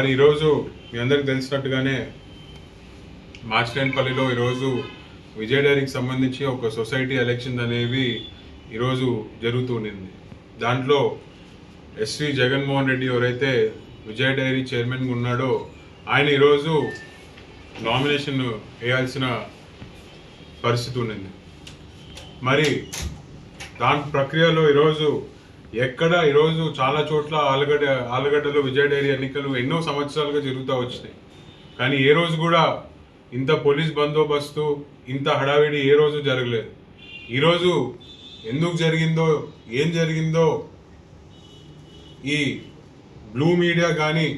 మరి ఈరోజు మీ అందరికి తెలిసినట్టుగానే మాచిలేనిపల్లిలో ఈరోజు విజయ డైరీకి సంబంధించి ఒక సొసైటీ ఎలక్షన్ అనేవి ఈరోజు జరుగుతుండింది దాంట్లో ఎస్వి జగన్మోహన్ రెడ్డి ఎవరైతే విజయ డైరీ చైర్మన్గా ఉన్నాడో ఆయన ఈరోజు నామినేషన్ వేయాల్సిన పరిస్థితి ఉండింది మరి దాని ప్రక్రియలో ఈరోజు ఎక్కడ ఈరోజు చాలా చోట్ల ఆలుగడ్డ ఆలుగడ్డలో విజయ డైరీ ఎన్నికలు ఎన్నో సంవత్సరాలుగా జరుగుతూ వచ్చినాయి. కానీ ఏ రోజు కూడా ఇంత పోలీస్ బందోబస్తు ఇంత హడావిడి ఏ రోజు జరగలేదు. ఈరోజు ఎందుకు జరిగిందో ఏం జరిగిందో ఈ బ్లూ మీడియా కానీ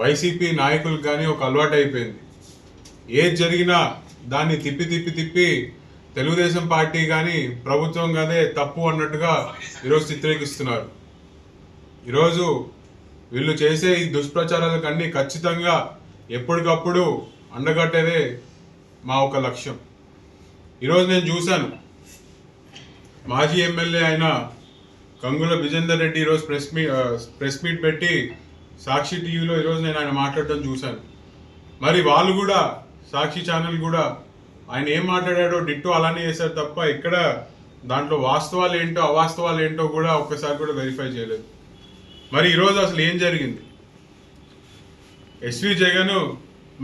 వైసీపీ నాయకులకు కానీ ఒక అలవాటు అయిపోయింది ఏది జరిగినా దాన్ని తిప్పి తిప్పి తిప్పి తెలుగుదేశం పార్టీ కానీ ప్రభుత్వం కానీ తప్పు అన్నట్టుగా ఈరోజు చిత్రీకరిస్తున్నారు. ఈరోజు వీళ్ళు చేసే ఈ దుష్ప్రచారాలకు అన్నీ ఖచ్చితంగా ఎప్పటికప్పుడు అండగట్టేదే మా ఒక లక్ష్యం. ఈరోజు నేను చూశాను. మాజీ ఎమ్మెల్యే అయిన కంగుల విజేందర్ రెడ్డి ఈరోజు ప్రెస్ మీ ప్రెస్ మీట్ పెట్టి సాక్షి టీవీలో ఈరోజు నేను ఆయన మాట్లాడటం చూశాను. మరి వాళ్ళు కూడా సాక్షి ఛానల్ కూడా ఆయన ఏం మాట్లాడాడో డిట్టో అలానే చేశారు తప్ప ఇక్కడ దాంట్లో వాస్తవాలు ఏంటో అవాస్తవాలు ఏంటో కూడా ఒక్కసారి కూడా వెరిఫై చేయలేదు. మరి ఈరోజు అసలు ఏం జరిగింది? ఎస్వి జగన్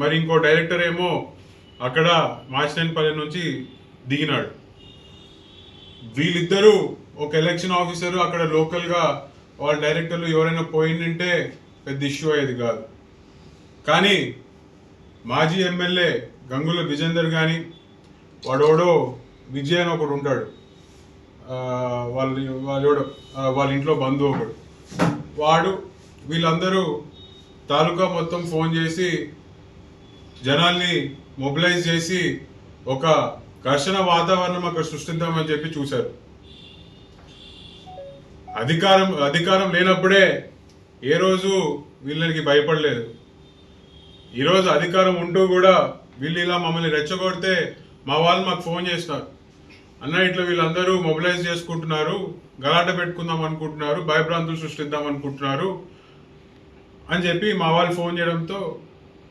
మరి ఇంకో డైరెక్టర్ ఏమో అక్కడ మాచినేనిపల్లి నుంచి దిగినాడు. వీళ్ళిద్దరూ ఒక ఎలక్షన్ ఆఫీసర్ అక్కడ లోకల్గా వాళ్ళ డైరెక్టర్లు ఎవరైనా పోయిందంటే పెద్ద ఇష్యూ అయ్యేది కాదు. కానీ మాజీ ఎమ్మెల్యే గంగుల విజేందర్ కానీ వాడోడో విజయ్ అని ఒకడు ఉంటాడు. వాళ్ళ వాళ్ళోడు వాళ్ళ ఇంట్లో బంధువు ఒకడు. వాడు వీళ్ళందరూ తాలూకా మొత్తం ఫోన్ చేసి జనాల్ని మొబిలైజ్ చేసి ఒక ఘర్షణ వాతావరణం అక్కడ సృష్టిద్దామని చెప్పి చూశారు. అధికారం అధికారం లేనప్పుడే ఏ రోజు వీళ్ళకి భయపడలేదు. ఈరోజు అధికారం ఉంటూ కూడా వీళ్ళు ఇలా మమ్మల్ని రెచ్చగొడితే మా వాళ్ళు మాకు ఫోన్ చేసినారు అన్న ఇట్లా వీళ్ళందరూ మొబిలైజ్ చేసుకుంటున్నారు గలాట పెట్టుకుందాం అనుకుంటున్నారు భయభ్రాంతులు సృష్టిద్దాం అనుకుంటున్నారు అని చెప్పి మా వాళ్ళు ఫోన్ చేయడంతో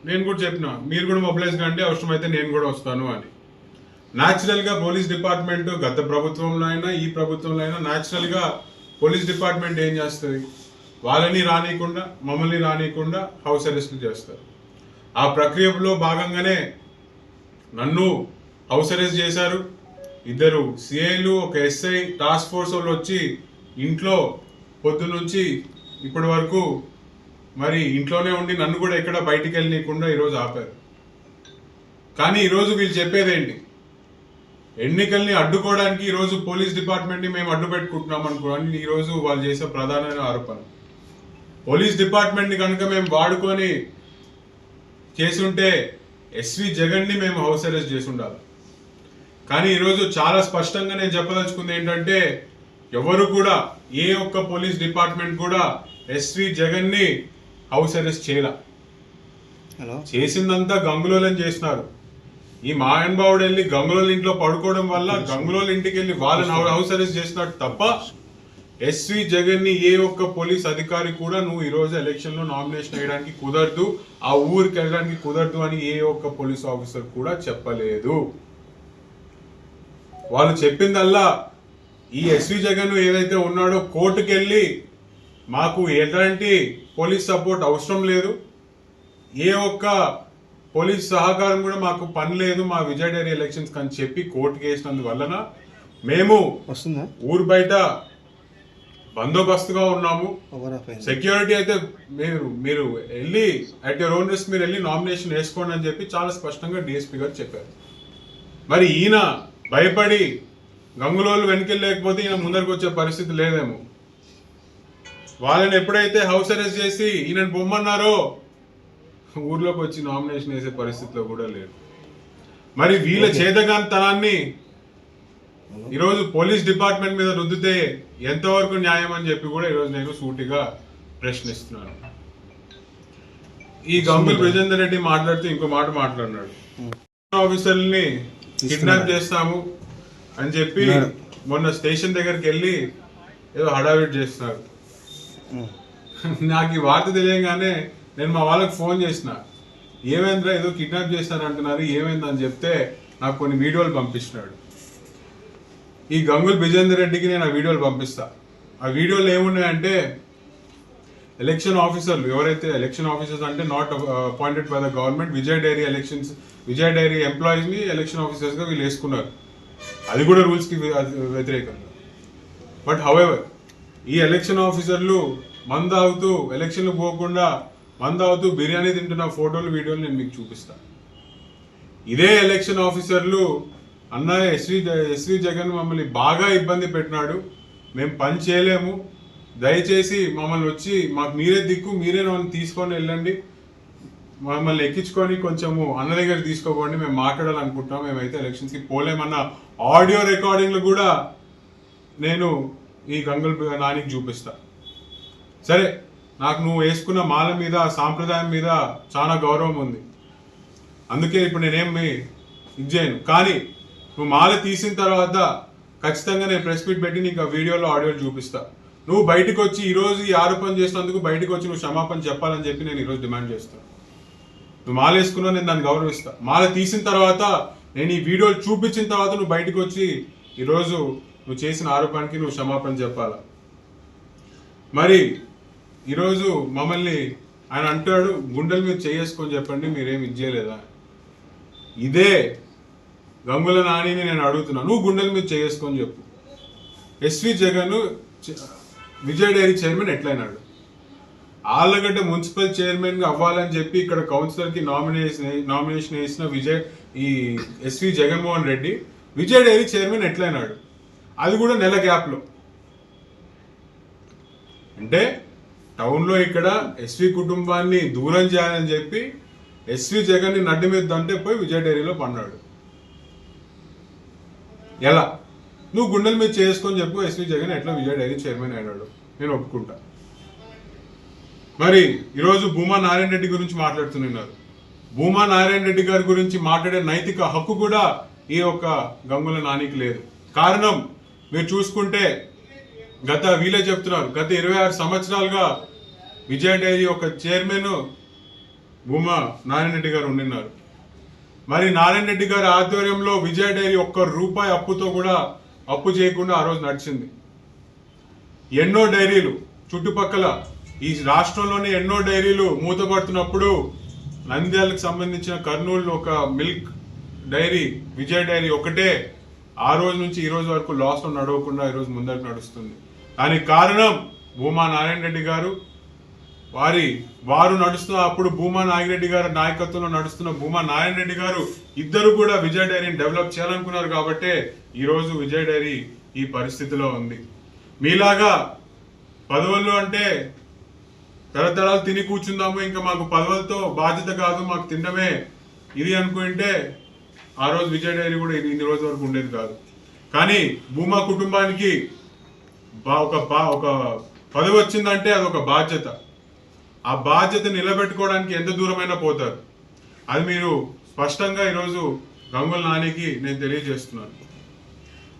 నేను కూడా చెప్పిన మీరు కూడా మొబిలైజ్ కండి అవసరమైతే నేను కూడా వస్తాను అని. న్యాచురల్గా పోలీస్ డిపార్ట్మెంట్ గత ప్రభుత్వంలో అయినా ఈ ప్రభుత్వంలో అయినా న్యాచురల్గా పోలీస్ డిపార్ట్మెంట్ ఏం చేస్తుంది? వాళ్ళని రానియకుండా మమ్మల్ని రానియకుండా హౌస్ అరెస్ట్ చేస్తారు. ఆ ప్రక్రియలో భాగంగానే నన్ను హౌస్ అరెస్ట్ చేశారు. ఇద్దరు సిఐలు ఒక ఎస్ఐ టాస్క్ ఫోర్స్ వాళ్ళు వచ్చి ఇంట్లో పొద్దు నుంచి ఇప్పటి వరకు మరి ఇంట్లోనే ఉండి నన్ను కూడా ఎక్కడ బయటికి వెళ్ళనీయకుండా ఈరోజు ఆపారు. కానీ ఈరోజు వీళ్ళు చెప్పేదేంటి ఎన్నికల్ని అడ్డుకోవడానికి ఈరోజు పోలీస్ డిపార్ట్మెంట్ని మేము అడ్డు పెట్టుకుంటున్నాం అనుకోని ఈరోజు వాళ్ళు చేసే ప్రధానమైన ఆరోపణ. పోలీస్ డిపార్ట్మెంట్ని కనుక మేము వాడుకొని చేసుంటే ఎస్వి జగన్ని మేము హౌస్ అరెస్ట్ చేసి ఉండాలి. కానీ ఈరోజు చాలా స్పష్టంగా నేను చెప్పదలుచుకుంది ఏంటంటే ఎవరు కూడా ఏ ఒక్క పోలీస్ డిపార్ట్మెంట్ కూడా ఎస్వి జగన్ని హౌస్ అరెస్ట్ చేయాల. చేసిందంతా గంగులోలని చేసినారు. ఈ మాయన్బావుడు వెళ్ళి గంగులోల ఇంట్లో పడుకోవడం వల్ల గంగులోల ఇంటికి వెళ్ళి వాళ్ళని హౌస్ అరెస్ట్ చేసినట్టు తప్ప ఎస్వి జగన్ని ఏ ఒక్క పోలీస్ అధికారి కూడా నువ్వు ఈ రోజు ఎలక్షన్లో నామినేషన్ వేయడానికి కుదరదు ఆ ఊరికి వెళ్ళడానికి కుదరదు అని ఏ ఒక్క పోలీస్ ఆఫీసర్ కూడా చెప్పలేదు. వాళ్ళు చెప్పిందల్లా ఈ ఎస్వి జగన్ ఏదైతే ఉన్నాడో కోర్టుకు వెళ్ళి మాకు ఎలాంటి పోలీస్ సపోర్ట్ అవసరం లేదు. ఏ ఒక్క పోలీస్ సహకారం కూడా మాకు పని లేదు మా విజయ్ డైరీ ఎలక్షన్స్ అని చెప్పి కోర్టుకు వేసినందువలన మేము ఊరు బయట బందోబస్తుగా ఉన్నాము. సెక్యూరిటీ అయితే మీరు మీరు వెళ్ళి అట్ యువర్ ఓన్ రిస్క్ మీరు వెళ్ళి నామినేషన్ వేసుకోండి అని చెప్పి చాలా స్పష్టంగా డిఎస్పీ గారు చెప్పారు. మరి ఈయన భయపడి గంగులోళ్ళు వెనకెళ్ళలేకపోతే ఈయన ముందరికి వచ్చే పరిస్థితి లేదేమో. వాళ్ళని ఎప్పుడైతే హౌస్ అరెస్ట్ చేసి ఈయన బొమ్మన్నారో ఊర్లోకి వచ్చి నామినేషన్ వేసే పరిస్థితిలో కూడా లేరు మరి వీళ్ళ చేతగాంతనాన్ని ఈరోజు పోలీస్ డిపార్ట్మెంట్ మీద రుద్దితే ఎంతవరకు న్యాయం అని చెప్పి కూడా ఈరోజు నేను సూటిగా ప్రశ్నిస్తున్నాను. ఈ గంగుల్ బ్రిజేందర్ రెడ్డి మాట్లాడుతూ ఇంకో మాట మాట్లాడినాడు. ఆఫీసర్ని కిడ్నాప్ చేస్తాము అని చెప్పి. మొన్న స్టేషన్ దగ్గరికి వెళ్ళి ఏదో హడావిడి చేస్తున్నారు. నాకు ఈ వార్త తెలియగానే నేను మా వాళ్ళకి ఫోన్ చేసిన. ఏమైందిరా ఏదో కిడ్నాప్ చేస్తాను అంటున్నారు ఏమైందని చెప్తే నాకు కొన్ని వీడియోలు పంపించినాడు ఈ గంగుల్ బిజేందర్ రెడ్డికి నేను ఆ వీడియోలు పంపిస్తా. ఆ వీడియోలు ఏమున్నాయంటే ఎలక్షన్ ఆఫీసర్లు ఎవరైతే ఎలక్షన్ ఆఫీసర్స్ అంటే not appointed by the government Vijay dairy elections Vijaya dairy ఎంప్లాయీస్ని ఎలక్షన్ ఆఫీసర్స్గా వీళ్ళు వేసుకున్నారు. అది కూడా రూల్స్కి వ్యతిరేకంగా. బట్ హౌఎవర్ ఈ ఎలక్షన్ ఆఫీసర్లు మంద అవుతూ ఎలక్షన్లు పోకుండా మంద అవుతూ బిర్యానీ తింటున్న ఫోటోలు వీడియోలు నేను మీకు చూపిస్తాను ఇదే ఎలక్షన్ ఆఫీసర్లు అన్న ఎస్వి ఎస్వి జగన్ మమ్మల్ని బాగా ఇబ్బంది పెట్టినాడు. మేము పని చేయలేము. దయచేసి మమ్మల్ని వచ్చి మాకు మీరే దిక్కు మీరే మమ్మల్ని తీసుకొని వెళ్ళండి. మమ్మల్ని ఎక్కించుకొని కొంచెము అన్న దగ్గర తీసుకోకండి మేము మాట్లాడాలనుకుంటున్నాం మేమైతే ఎలక్షన్స్కి పోలేమన్న ఆడియో రికార్డింగ్లు కూడా నేను ఈ గంగుల్ నానికి చూపిస్తా. సరే నాకు నువ్వు వేసుకున్న మాల మీద సాంప్రదాయం మీద చాలా గౌరవం ఉంది. అందుకే ఇప్పుడు నేనేం ఇది చేయను. కానీ నువ్వు మాల తీసిన తర్వాత ఖచ్చితంగా నేను ప్రెస్ మీట్ పెట్టి నీకు ఆ వీడియోలో ఆడియోలు చూపిస్తా. నువ్వు బయటకు వచ్చి ఈరోజు ఈ ఆరోపణ చేసినందుకు బయటకు వచ్చి నువ్వు క్షమాపణ చెప్పాలని చెప్పి నేను ఈరోజు డిమాండ్ చేస్తాను నువ్వు మాల వేసుకున్నా నేను దాన్ని గౌరవిస్తా. మాల తీసిన తర్వాత నేను ఈ వీడియోలు చూపించిన తర్వాత నువ్వు బయటకు వచ్చి ఈరోజు నువ్వు చేసిన ఆరోపణకి నువ్వు క్షమాపణ చెప్పాలా? మరి ఈరోజు మమ్మల్ని ఆయన అంటాడు గుండెల మీద చేసుకొని చెప్పండి మీరేం ఇచ్చేయలేదా ఇదే గంగుల నానిని నేను అడుగుతున్నా. నువ్వు గుండెల మీద చేసుకొని చెప్పు. ఎస్వి జగన్ చ- విజయ్ డైరీ చైర్మన్ ఎట్లయినాడు? ఆళ్ళగడ్డ మున్సిపల్ చైర్మన్గా అవ్వాలని చెప్పి ఇక్కడ కౌన్సిలర్కి నామినేషన్ నామినేషన్ వేసిన విజయ్ ఈ SV Jaganmohan Reddy Vijay dairy chairman ఎట్లయినాడు? అది కూడా నెల గ్యాప్లో అంటే టౌన్లో ఇక్కడ ఎస్వి కుటుంబాన్ని దూరం చేయాలని చెప్పి ఎస్వి జగన్ని నడ్డి మీద దంటే పోయి విజయ్ డైరీలో పన్నాడు ఎలా? నువ్వు గుండెల మీద చేసుకొని చెప్పు ఎస్వి జగన్ ఎట్లా విజయ్ డైరీ చైర్మన్ అయినాడు నేను ఒప్పుకుంటా. మరి ఈరోజు భూమా నారాయణ రెడ్డి గురించి మాట్లాడుతున్నారు. భూమా నారాయణ రెడ్డి గారి గురించి మాట్లాడే నైతిక హక్కు కూడా ఈ యొక్క గంగుల నానికి లేదు. కారణం మీరు చూసుకుంటే గత వీలే చెప్తున్నారు. గత ఇరవై ఆరు సంవత్సరాలుగా విజయ డైరీ యొక్క చైర్మన్ భూమా నారాయణ రెడ్డి గారు ఉండినారు. మరి నారాయణ రెడ్డి గారి ఆధ్వర్యంలో విజయ డైరీ ఒక్క రూపాయి అప్పుతో కూడా అప్పు చేయకుండా ఆ రోజు నడిచింది. ఎన్నో డైరీలు చుట్టుపక్కల ఈ రాష్ట్రంలోని ఎన్నో డైరీలు మూతపడుతున్నప్పుడు నంద్యాలకు సంబంధించిన కర్నూలు ఒక మిల్క్ డైరీ విజయ్ డైరీ ఒకటే ఆ రోజు నుంచి ఈ రోజు వరకు లాస్లో నడవకుండా ఈరోజు ముందరకు నడుస్తుంది. దానికి కారణం భూమా నారాయణ రెడ్డి గారు. వారి వారు నడుస్తున్న అప్పుడు భూమా నాగిరెడ్డి గారి నాయకత్వంలో నడుస్తున్న భూమా నారాయణ రెడ్డి గారు ఇద్దరు కూడా విజయ్ డైరీని డెవలప్ చేయాలనుకున్నారు కాబట్టే ఈరోజు విజయ విజయ్ డైరీ ఈ పరిస్థితిలో ఉంది. మీలాగా పదవులు అంటే తరతరాలు తిని కూర్చుందాము ఇంకా మాకు పదవులతో బాధ్యత కాదు మాకు తినడమే. ఇది అనుకుంటే ఆ రోజు విజయ డైరీ కూడా ఇది ఇన్ని రోజు వరకు ఉండేది కాదు. కానీ భూమా కుటుంబానికి బా- ఒక బా- ఒక పదవి వచ్చిందంటే అది ఒక బాధ్యత. ఆ బాధ్యత నిలబెట్టుకోవడానికి ఎంత దూరమైనా పోతారు. అది మీరు స్పష్టంగా ఈరోజు గంగుల నానికి నేను తెలియజేస్తున్నాను.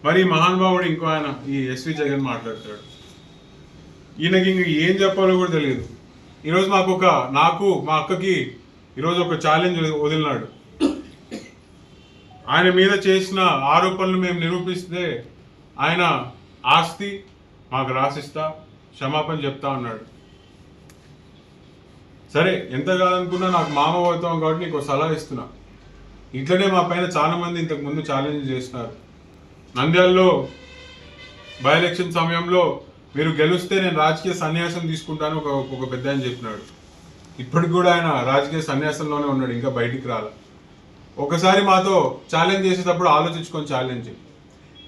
మరి మహానుభావుడు ఇంకో ఆయన ఈ ఎస్వి జగన్ మాట్లాడతాడు. ఈయనకి ఇంక ఏం చెప్పాలో కూడా తెలియదు. ఈరోజు మాకు ఒక నాకు మా అక్కకి ఈరోజు ఒక ఛాలెంజ్ వదిలినాడు. ఆయన మీద చేసిన ఆరోపణలు మేము నిరూపిస్తే ఆయన ఆస్తి మాకు రాసిస్తా క్షమాపణ చెప్తా అన్నాడు. సరే ఎంత కాదనుకున్నా నాకు మామ అవుతాం కాబట్టి నీకు ఒక సలహా ఇస్తున్నా. ఇట్లనే మా పైన చాలా మంది ఇంతకు ముందు ఛాలెంజ్ చేసినారు. నంద్యాలలో బై ఎలక్షన్ సమయంలో మీరు గెలిస్తే నేను రాజకీయ సన్యాసం తీసుకుంటాను ఒక ఒక పెద్ద అని చెప్పినాడు. ఇప్పటికి కూడా ఆయన రాజకీయ సన్యాసంలోనే ఉన్నాడు ఇంకా బయటికి రాల. ఒకసారి మాతో ఛాలెంజ్ చేసేటప్పుడు ఆలోచించుకొని ఛాలెంజ్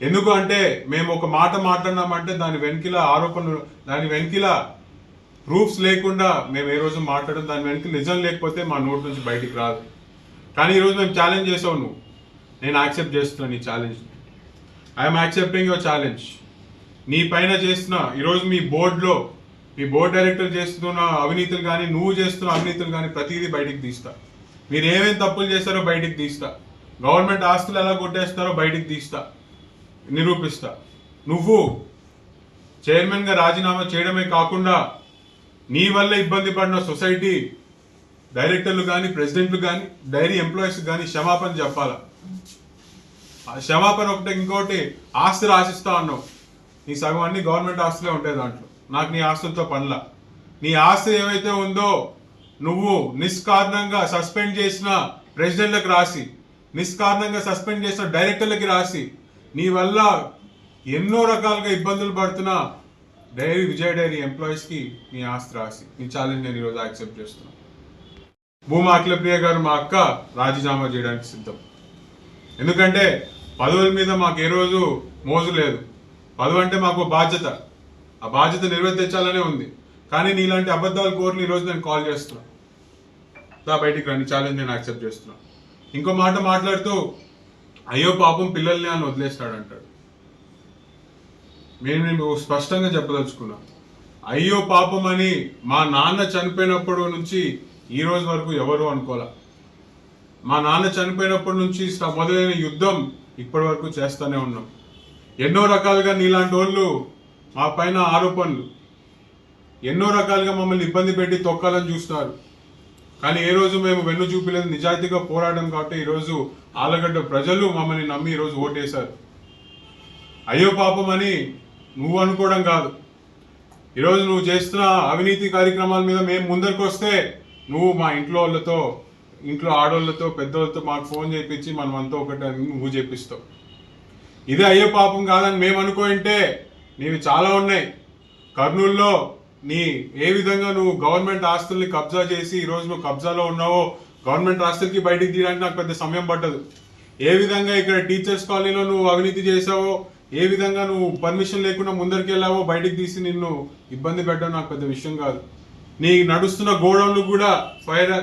ఎందుకు అంటే మేము ఒక మాట మాట్లాడినామంటే దాని వెనకిల ఆరోపణలు దాని వెనకిల ప్రూఫ్స్ లేకుండా మేము ఏ రోజు మాట్లాడడం దాని వెనక నిజం లేకపోతే మా నోట్ నుంచి బయటికి రాదు. కానీ ఈరోజు మేము ఛాలెంజ్ చేసావు నువ్వు. నేను యాక్సెప్ట్ చేస్తున్నాను ఈ challenge I'm accepting your challenge నీ పైన చేస్తున్న ఈరోజు మీ బోర్డులో మీ బోర్డు డైరెక్టర్ చేస్తున్న అవినీతులు కానీ నువ్వు చేస్తున్న అవినీతులు కానీ ప్రతిదీ బయటికి తీస్తా. మీరు ఏమేమి తప్పులు చేస్తారో బయటికి తీస్తా. గవర్నమెంట్ ఆస్తులు ఎలా కొట్టేస్తారో బయటికి తీస్తా. నిరూపిస్తా. నువ్వు చైర్మన్గా రాజీనామా చేయడమే కాకుండా నీ వల్ల ఇబ్బంది పడిన సొసైటీ డైరెక్టర్లు కానీ ప్రెసిడెంట్లు కానీ డైరీ ఎంప్లాయీస్ కానీ క్షమాపణ చెప్పాలా? ఆ క్షమాపణ ఒకటి ఇంకోటి ఆస్తులు ఆశిస్తా అన్నావు. నీ సగం అన్ని గవర్నమెంట్ ఆస్తులే ఉంటాయి దాంట్లో. నాకు నీ ఆస్తులతో పనుల. నీ ఆస్తి ఏవైతే ఉందో నువ్వు నిష్కారణంగా సస్పెండ్ చేసిన ప్రెసిడెంట్లకు రాసి నిష్కారణంగా సస్పెండ్ చేసిన డైరెక్టర్లకి రాసి నీ వల్ల ఎన్నో రకాలుగా ఇబ్బందులు పడుతున్న డైరీ విజయ డైరీ ఎంప్లాయీస్కి నీ ఆస్తి రాసి నీ ఛాలెంజ్ నేను ఈరోజు యాక్సెప్ట్ చేస్తున్నాను. భూమా అఖిలప్రియ గారు మా అక్క రాజీనామా చేయడానికి సిద్ధం. ఎందుకంటే పదవుల మీద మాకు ఏ రోజు మోజు లేదు. పదవి అంటే మాకు బాధ్యత. ఆ బాధ్యత నిర్వర్తించాలనే ఉంది. కానీ నీలాంటి అబద్ధాలు కోరిని ఈరోజు నేను కాల్ చేస్తున్నా. దా బయటికి రండి ఛాలెంజ్ నేను యాక్సెప్ట్ చేస్తున్నా. ఇంకో మాట మాట్లాడుతూ అయ్యో పాపం పిల్లల్ని అని వదిలేస్తాడు అంటాడు నేను నేను స్పష్టంగా చెప్పదలుచుకున్నా. అయ్యో పాపం అని మా నాన్న చనిపోయినప్పుడు నుంచి ఈ రోజు వరకు ఎవరు అనుకోలే. మా నాన్న చనిపోయినప్పటి నుంచి మొదలైన యుద్ధం ఇప్పటి వరకు చేస్తూనే ఉన్నాం. ఎన్నో రకాలుగా నీలాంటి వాళ్ళు మా పైన ఆరోపణలు. ఎన్నో రకాలుగా మమ్మల్ని ఇబ్బంది పెట్టి తొక్కాలని చూస్తారు. కానీ ఏ రోజు మేము వెన్ను చూపిలేదు నిజాయితీగా పోరాటం కాబట్టి ఈరోజు ఆలగడ్డ ప్రజలు మమ్మల్ని నమ్మి ఈరోజు ఓటేశారు. అయ్యో పాపం అని నువ్వు అనుకోవడం కాదు. ఈరోజు నువ్వు చేస్తున్న అవినీతి కార్యక్రమాల మీద మేము ముందరికి వస్తే నువ్వు మా ఇంట్లో వాళ్ళతో ఇంట్లో ఆడవాళ్ళతో పెద్దవాళ్ళతో మాకు ఫోన్ చేయించి మనం అంతా ఒకటి అని నువ్వు చేపిస్తావు ఇది అయ్యో పాపం కాదని మేము అనుకోంటే నీవి చాలా ఉన్నాయి. కర్నూలులో నీ ఏ విధంగా నువ్వు గవర్నమెంట్ ఆస్తుల్ని కబ్జా చేసి ఈరోజు నువ్వు కబ్జాలో ఉన్నావో గవర్నమెంట్ ఆస్తులకి బయటికి తీయడానికి నాకు పెద్ద సమయం పట్టదు. ఏ విధంగా ఇక్కడ టీచర్స్ కాలనీలో నువ్వు అవినీతి చేసావో ఏ విధంగా నువ్వు పర్మిషన్ లేకుండా ముందరికి వెళ్ళావో బయటికి తీసి నిన్ను ఇబ్బంది పెట్టడం నాకు పెద్ద విషయం కాదు. నీ నడుస్తున్న గోడౌన్లు కూడా ఫైర్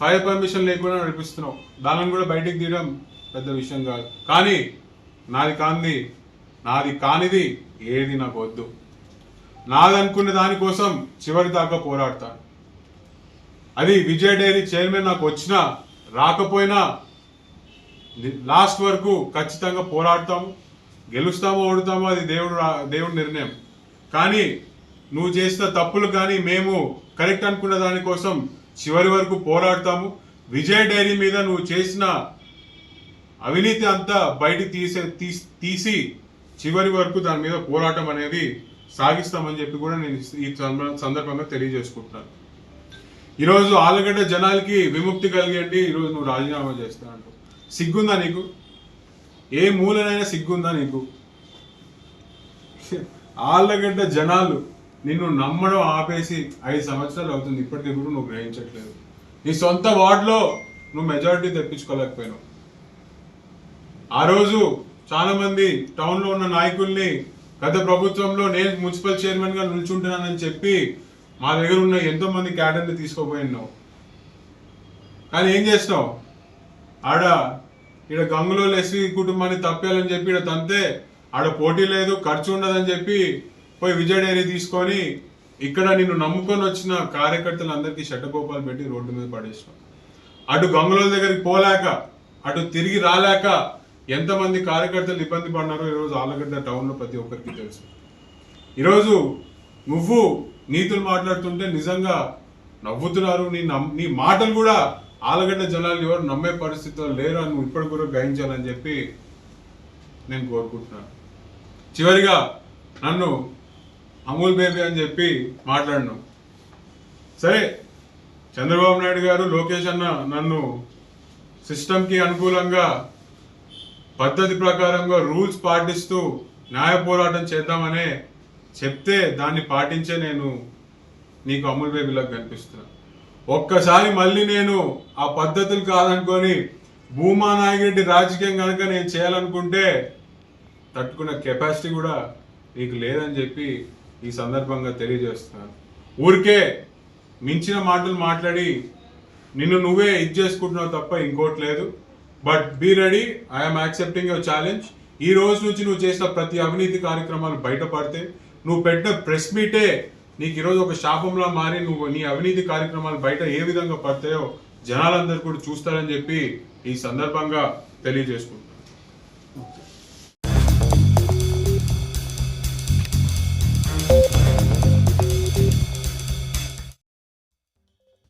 ఫైర్ పర్మిషన్ లేకుండా నడిపిస్తున్నావు. దానిని కూడా బయటికి తీయడం పెద్ద విషయం కాదు. కానీ నాది కాంది నాది కానిది ఏది నాకు వద్దు నాదనుకున్న దానికోసం చివరి దాకా పోరాడతాను అది విజయ్ డైరీ చైర్మన్ నాకు వచ్చినా రాకపోయినా లాస్ట్ వరకు ఖచ్చితంగా పోరాడతాము గెలుస్తామో ఓడుతామో అది దేవుడు రా- దేవుడి నిర్ణయం. కానీ నువ్వు చేసిన తప్పులు కానీ మేము కరెక్ట్ అనుకున్న దానికోసం చివరి వరకు పోరాడతాము. విజయ్ డైరీ మీద నువ్వు చేసిన అవినీతి అంతా బయటికి తీసే తీసి చివరి వరకు దాని మీద పోరాటం అనేది సాగిస్తామని చెప్పి కూడా నేను ఈ సందర్భంగా తెలియజేసుకుంటున్నాను. ఈరోజు ఆలగడ్డ జనాలకి విముక్తి కలిగేయండి ఈరోజు నువ్వు రాజీనామా చేస్తా సిగ్గుందా నీకు? ఏ మూలనైనా సిగ్గుందా నీకు? ఆళ్ళగడ్డ జనాలు నిన్ను నమ్మడం ఆపేసి ఐదు సంవత్సరాలు అవుతుంది ఇప్పటికీ కూడా నువ్వు గ్రహించట్లేదు. నీ సొంత వార్డులో నువ్వు మెజారిటీ తెప్పించుకోలేకపోయినావు. ఆ రోజు చాలా మంది టౌన్లో ఉన్న నాయకుల్ని గత ప్రభుత్వంలో నేను మున్సిపల్ చైర్మన్గా నిల్చుంటున్నానని చెప్పి మా దగ్గర ఉన్న ఎంతో మంది క్యాడర్ని తీసుకోపోయినావు కానీ ఏం చేసినావు ఆడ ఈడ గంగులో ఎస్వి కుటుంబాన్ని తప్పేయాలని చెప్పి ఈడ తంతే ఆడ పోటీ లేదు ఖర్చు ఉండదని చెప్పి పోయి విజయ్ డైరీ తీసుకొని ఇక్కడ నిన్ను నమ్ముకొని వచ్చిన కార్యకర్తలందరికీ షట్టకోపాలు పెట్టి రోడ్డు మీద పడేసినావు అటు గంగులో దగ్గరికి పోలేక అటు తిరిగి రాలేక ఎంతమంది కార్యకర్తలు ఇబ్బంది పడినారో ఈరోజు ఆలగడ్డ టౌన్లో ప్రతి ఒక్కరికి తెలుసు. ఈరోజు నువ్వు నీతులు మాట్లాడుతుంటే నిజంగా నవ్వుతున్నారు. నీ నమ్ నీ మాటలు కూడా ఆలగడ్డ జనాలు ఎవరు నమ్మే పరిస్థితిలో లేరు అని నువ్వు ఇప్పటి కూడా గ్రహించాలని చెప్పి నేను కోరుకుంటున్నాను. చివరిగా నన్ను అమూల్ బేబీ అని చెప్పి మాట్లాడను. సరే చంద్రబాబు నాయుడు గారు లోకేష్ అన్న నన్ను సిస్టమ్కి అనుకూలంగా పద్ధతి ప్రకారంగా రూల్స్ పాటిస్తూ న్యాయ పోరాటం చేద్దామనే చెప్తే దాన్ని పాటించే నేను నీకు అమూల్ బేబీలకు కనిపిస్తున్నా. ఒక్కసారి మళ్ళీ నేను ఆ పద్ధతులు కాదనుకొని భూమా నాయకుడి రాజకీయం కనుక నేను చేయాలనుకుంటే తట్టుకున్న కెపాసిటీ కూడా నీకు లేదని చెప్పి ఈ సందర్భంగా తెలియజేస్తున్నాను ఊరికే మించిన మాటలు మాట్లాడి నిన్ను నువ్వే ఇది చేసుకుంటున్నావు తప్ప ఇంకోటి లేదు. But be ready I'm accepting your challenge ఈ రోజు నుంచి నువ్వు చేసిన ప్రతి అవినీతి కార్యక్రమాలు బయటపడితే నువ్వు పెట్టిన ప్రెస్ మీటే నీకు ఈరోజు ఒక శాపంలా మారి నువ్వు నీ అవినీతి కార్యక్రమాలు బయట ఏ విధంగా పడతాయో జనాలందరూ కూడా చూస్తారని చెప్పి ఈ సందర్భంగా తెలియజేసుకుంటున్నాను.